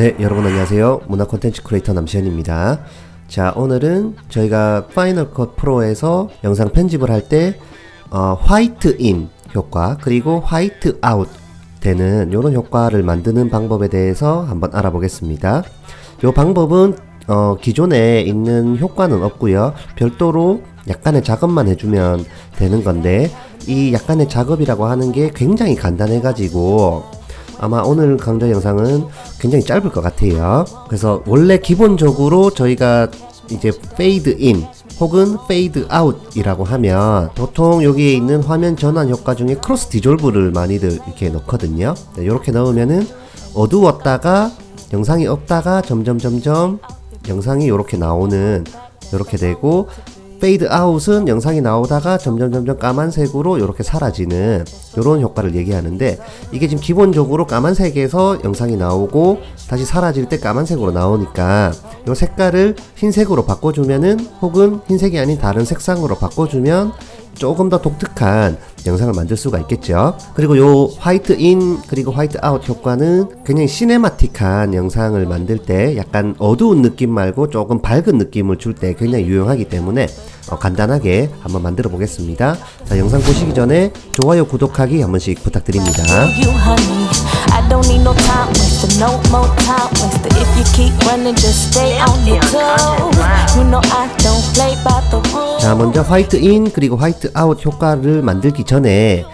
네, 여러분 안녕하세요. 문화 콘텐츠 크리에이터 남시현입니다. 자, 오늘은 저희가 파이널 컷 프로에서 영상 편집을 할때 어, 화이트 인 효과 그리고 화이트 아웃 되는 이런 효과를 만드는 방법에 대해서 한번 알아보겠습니다. 이 방법은 어, 기존에 있는 효과는 없고요. 별도로 약간의 작업만 해주면 되는 건데 이 약간의 작업이라고 하는 게 굉장히 간단해가지고 아마 오늘 강좌 영상은 굉장히 짧을 것 같아요. 그래서 원래 기본적으로 저희가 이제 페이드 인 혹은 페이드 아웃이라고 하면 보통 여기에 있는 화면 전환 효과 중에 크로스 디졸브를 많이들 이렇게 넣거든요. 네, 이렇게 넣으면은 어두웠다가 영상이 없다가 점점 점점 영상이 이렇게 나오는 이렇게 되고 페이드 아웃은 영상이 나오다가 점점 점점 까만색으로 이렇게 사라지는 이런 효과를 얘기하는데 이게 지금 기본적으로 까만색에서 영상이 나오고 다시 사라질 때 까만색으로 나오니까 이 색깔을 흰색으로 바꿔주면은 혹은 흰색이 아닌 다른 색상으로 바꿔주면 조금 더 독특한 영상을 만들 수가 있겠죠. 그리고 요 화이트 인 그리고 화이트 아웃 효과는 굉장히 시네마틱한 영상을 만들 때 약간 어두운 느낌 말고 조금 밝은 느낌을 줄 때 굉장히 유용하기 때문에 어, 간단하게 한번 만들어 보겠습니다. 자, 영상 보시기 전에 좋아요, 구독하기 한 번씩 부탁드립니다. Running, just stay on your toes. You know I don't play by the rules. 자, 먼저 화이트 인 그리고 화이트 아웃 효과를 만들기 전에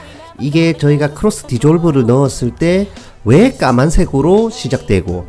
이게 저희가 크로스 디졸브를 넣었을 때 왜 까만색으로 시작되고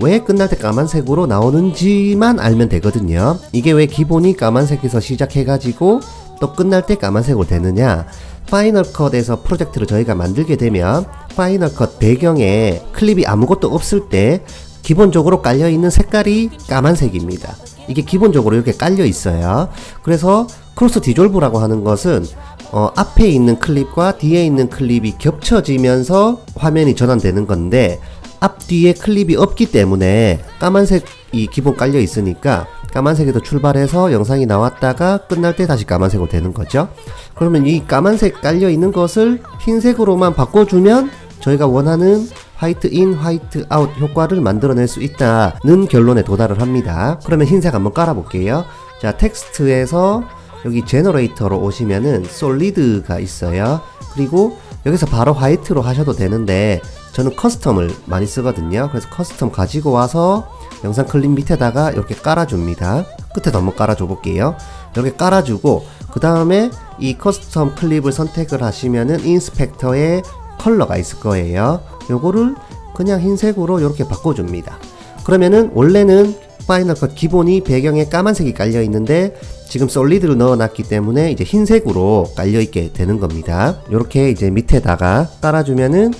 왜 끝날 때 까만색으로 나오는지만 알면 되거든요. 이게 왜 기본이 까만색에서 시작해가지고 또 끝날 때 까만색으로 되느냐? 파이널 컷에서 프로젝트를 저희가 만들게 되면 파이널 컷 배경에 클립이 아무것도 없을 때 기본적으로 깔려 있는 색깔이 까만색입니다. 이게 기본적으로 이렇게 깔려 있어요. 그래서 크로스 디졸브라고 하는 것은 어, 앞에 있는 클립과 뒤에 있는 클립이 겹쳐지면서 화면이 전환되는 건데 앞뒤에 클립이 없기 때문에 까만색이 기본 깔려 있으니까 까만색에서 출발해서 영상이 나왔다가 끝날 때 다시 까만색으로 되는 거죠. 그러면 이 까만색 깔려 있는 것을 흰색으로만 바꿔주면 저희가 원하는 화이트 인, 화이트 아웃 효과를 만들어낼 수 있다는 결론에 도달을 합니다. 그러면 흰색 한번 깔아볼게요. 자, 텍스트에서 여기 제너레이터로 오시면은 솔리드가 있어요. 그리고 여기서 바로 화이트로 하셔도 되는데 저는 커스텀을 많이 쓰거든요. 그래서 커스텀 가지고 와서 영상 클립 밑에다가 이렇게 깔아줍니다. 끝에도 한번 깔아줘 볼게요. 이렇게 깔아주고 그 다음에 이 커스텀 클립을 선택을 하시면은 인스펙터에 컬러가 있을 거예요. 요거를 그냥 흰색으로 이렇게 바꿔줍니다. 그러면은 원래는 파이널 컷 기본이 배경에 까만색이 깔려 있는데 지금 솔리드를 넣어놨기 때문에 이제 흰색으로 깔려 있게 되는 겁니다. 이렇게 이제 밑에다가 깔아주면은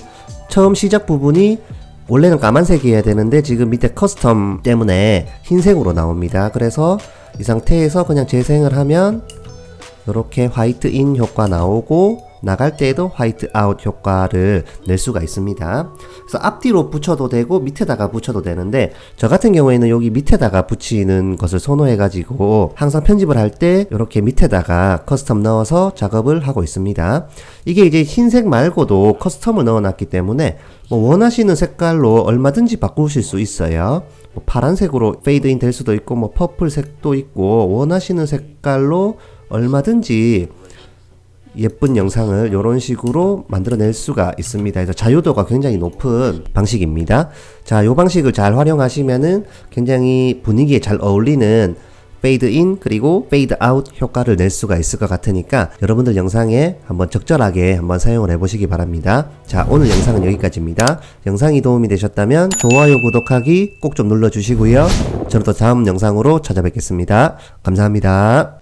처음 시작 부분이 원래는 까만색이어야 되는데 지금 밑에 커스텀 때문에 흰색으로 나옵니다. 그래서 이 상태에서 그냥 재생을 하면 이렇게 화이트 인 효과 나오고 나갈 때에도 화이트 아웃 효과를 낼 수가 있습니다. 그래서 앞뒤로 붙여도 되고 밑에다가 붙여도 되는데 저 같은 경우에는 여기 밑에다가 붙이는 것을 선호해 가지고 항상 편집을 할 때 이렇게 밑에다가 커스텀 넣어서 작업을 하고 있습니다. 이게 이제 흰색 말고도 커스텀을 넣어 놨기 때문에 뭐 원하시는 색깔로 얼마든지 바꾸실 수 있어요. 뭐 파란색으로 페이드인 될 수도 있고 뭐 퍼플색도 있고 원하시는 색깔로 얼마든지 예쁜 영상을 이런 식으로 만들어낼 수가 있습니다. 그래서 자유도가 굉장히 높은 방식입니다. 자, 이 방식을 잘 활용하시면은 굉장히 분위기에 잘 어울리는 페이드 인 그리고 페이드 아웃 효과를 낼 수가 있을 것 같으니까 여러분들 영상에 한번 적절하게 한번 사용을 해보시기 바랍니다. 자, 오늘 영상은 여기까지입니다. 영상이 도움이 되셨다면 좋아요, 구독하기 꼭 좀 눌러주시고요. 저는 또 다음 영상으로 찾아뵙겠습니다. 감사합니다.